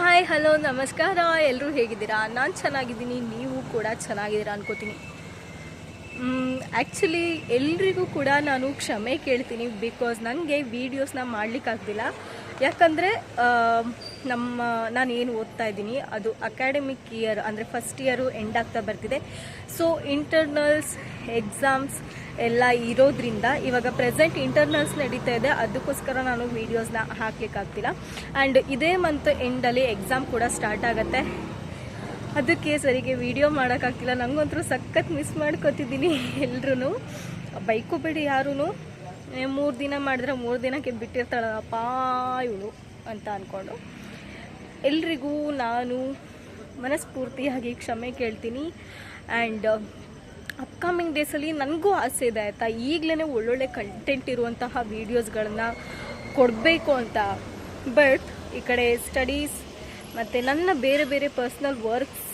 Hi hello ನಮಸ್ಕಾರ. ಎಲ್ಲರೂ ಹೇಗಿದ್ದೀರಾ? ನಾನು ಚೆನ್ನಾಗಿದ್ದೀನಿ ನೀವು ಕೂಡ ಚೆನ್ನಾಗಿದ್ದೀರಾ ಅನ್ಕೋತೀನಿ. ಆ್ಯಕ್ಚುಲಿ ಎಲ್ರಿಗೂ ಕೂಡ ನಾನು ಕ್ಷಮೆ ಕೇಳ್ತೀನಿ ಬಿಕಾಸ್ ನನಗೆ ವೀಡಿಯೋಸ್ನ ಮಾಡಲಿಕ್ಕಾಗ್ತಿಲ್ಲ ಯಾಕಂದರೆ ನಮ್ಮ, ನಾನು ಏನು ಓದ್ತಾ ಇದ್ದೀನಿ, ಅದು ಅಕಾಡೆಮಿಕ್ ಇಯರ್ ಅಂದರೆ ಫಸ್ಟ್ ಇಯರು ಎಂಡ್ ಆಗ್ತಾ ಬರ್ತಿದೆ. ಸೊ ಇಂಟರ್ನಲ್ಸ್ ಎಕ್ಸಾಮ್ಸ್ ಎಲ್ಲ ಇರೋದ್ರಿಂದ ಇವಾಗ ಪ್ರೆಸೆಂಟ್ ಇಂಟರ್ನಲ್ಸ್ ನಡೀತಾ ಇದೆ, ಅದಕ್ಕೋಸ್ಕರ ನಾನು ವೀಡಿಯೋಸ್ನ ಹಾಕ್ಲಿಕ್ಕಾಗ್ತಿಲ್ಲ ಆ್ಯಂಡ್ ಇದೇ ಮಂತ್ ಎಂಡಲ್ಲಿ ಎಕ್ಸಾಮ್ ಕೂಡ ಸ್ಟಾರ್ಟ್ ಆಗುತ್ತೆ. ಅದಕ್ಕೆ ಸರಿಗೆ ವಿಡಿಯೋ ಮಾಡೋಕ್ಕಾಗ್ತಿಲ್ಲ. ನಂಗಂತೂ ಸಖತ್ ಮಿಸ್ ಮಾಡ್ಕೊತಿದ್ದೀನಿ ಎಲ್ರೂ ಬೈಕು ಬಿಡಿ ಯಾರೂ ಮೂರು ದಿನ ಮಾಡಿದ್ರೆ ಮೂರು ದಿನಕ್ಕೆ ಬಿಟ್ಟಿರ್ತಾಳಪ್ಪ ಇವಳು ಅಂತ ಅಂದ್ಕೊಂಡು ಎಲ್ರಿಗೂ ನಾನು ಮನಸ್ಫೂರ್ತಿಯಾಗಿ ಕ್ಷಮೆ ಕೇಳ್ತೀನಿ. ಆ್ಯಂಡ್ ಅಪ್ಕಮಿಂಗ್ ಡೇಸಲ್ಲಿ ನನಗೂ ಆಸೆ ಇದೆ ಆಯಿತಾ? ಈಗಲೇ ಒಳ್ಳೊಳ್ಳೆ ಕಂಟೆಂಟ್ ಇರುವಂತಹ ವೀಡಿಯೋಸ್ಗಳನ್ನ ಕೊಡಬೇಕು ಅಂತ. ಬಟ್ ಈ ಕಡೆ ಸ್ಟಡೀಸ್ ಮತ್ತು ನನ್ನ ಬೇರೆ ಬೇರೆ ಪರ್ಸ್ನಲ್ ವರ್ಕ್ಸ್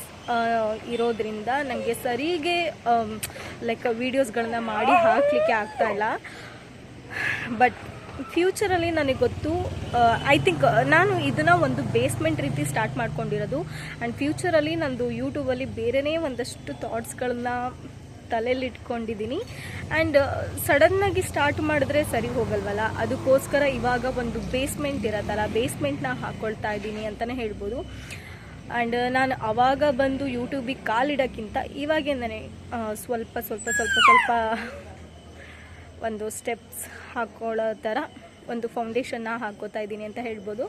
ಇರೋದ್ರಿಂದ ನನಗೆ ಸರಿಗೆ ಲೈಕ್ ವೀಡಿಯೋಸ್ಗಳನ್ನ ಮಾಡಿ ಹಾಕಲಿಕ್ಕೆ ಇಲ್ಲ. ಬಟ್ ಫ್ಯೂಚರಲ್ಲಿ ನನಗೆ ಗೊತ್ತು ಐ ಥಿಂಕ್ ನಾನು ಇದನ್ನು ಒಂದು ಬೇಸ್ಮೆಂಟ್ ರೀತಿ ಸ್ಟಾರ್ಟ್ ಮಾಡ್ಕೊಂಡಿರೋದು. ಆ್ಯಂಡ್ ಫ್ಯೂಚರಲ್ಲಿ ನಂದು ಯೂಟ್ಯೂಬಲ್ಲಿ ಬೇರೆಯೇ ಒಂದಷ್ಟು ಥಾಟ್ಸ್ಗಳನ್ನ ತಲೆಯಲ್ಲಿ ಇಟ್ಕೊಂಡಿದ್ದೀನಿ ಆ್ಯಂಡ್ ಸಡನ್ನಾಗಿ ಸ್ಟಾರ್ಟ್ ಮಾಡಿದ್ರೆ ಸರಿ ಹೋಗಲ್ವಲ್ಲ? ಅದಕ್ಕೋಸ್ಕರ ಇವಾಗ ಒಂದು ಬೇಸ್ಮೆಂಟ್ ಇರತ್ತಲ್ಲ ಬೇಸ್ಮೆಂಟ್ನ ಹಾಕ್ಕೊಳ್ತಾ ಇದ್ದೀನಿ ಅಂತಲೇ ಹೇಳ್ಬೋದು. ಆ್ಯಂಡ್ ನಾನು ಅವಾಗ ಬಂದು ಯೂಟ್ಯೂಬಿಗೆ ಕಾಲಿಡೋಕ್ಕಿಂತ ಇವಾಗಿಂದನೇ ಆ, ಸ್ವಲ್ಪ ಸ್ವಲ್ಪ ಸ್ವಲ್ಪ ಸ್ವಲ್ಪ ಒಂದು ಸ್ಟೆಪ್ಸ್ ಹಾಕ್ಕೊಳ್ಳೋ ಥರ ಒಂದು ಫೌಂಡೇಶನ್ನ ಹಾಕೋತಾ ಇದ್ದೀನಿ ಅಂತ ಹೇಳ್ಬೋದು.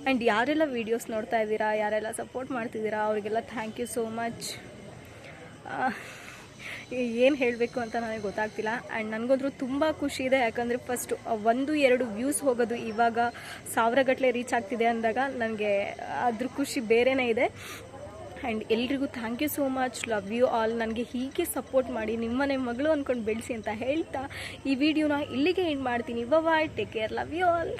ಆ್ಯಂಡ್ ಯಾರೆಲ್ಲ ವೀಡಿಯೋಸ್ ನೋಡ್ತಾ ಇದ್ದೀರಾ ಯಾರೆಲ್ಲ ಸಪೋರ್ಟ್ ಮಾಡ್ತಿದ್ದೀರಾ ಅವರಿಗೆಲ್ಲ ಥ್ಯಾಂಕ್ ಯು ಸೋ ಮಚ್ ಏನು ಹೇಳಬೇಕು ಅಂತ ನನಗೆ ಗೊತ್ತಾಗ್ತಿಲ್ಲ. ಆ್ಯಂಡ್ ನನಗಂದ್ರೂ ತುಂಬ ಖುಷಿ ಇದೆ. ಯಾಕಂದರೆ ಫಸ್ಟು ಒಂದು, ಎರಡು ವ್ಯೂಸ್ ಹೋಗೋದು ಇವಾಗ ಸಾವಿರಗಟ್ಟಲೆ ರೀಚ್ ಆಗ್ತಿದೆ ಅಂದಾಗ ನನಗೆ ಅದ್ರ ಖುಷಿ ಬೇರೆನೇ ಇದೆ. ಆ್ಯಂಡ್ ಎಲ್ರಿಗೂ thank you so much love you all ನನಗೆ ಹೀಗೆ ಸಪೋರ್ಟ್ ಮಾಡಿ ನಿಮ್ಮನೆ ಮಗಳು ಅಂದ್ಕೊಂಡು ಬೆಳೆಸಿ ಅಂತ ಹೇಳ್ತಾ ಈ ವಿಡಿಯೋನ ಇಲ್ಲಿಗೆ ಎಂಡ್ ಮಾಡ್ತೀನಿ. Bye take care love you all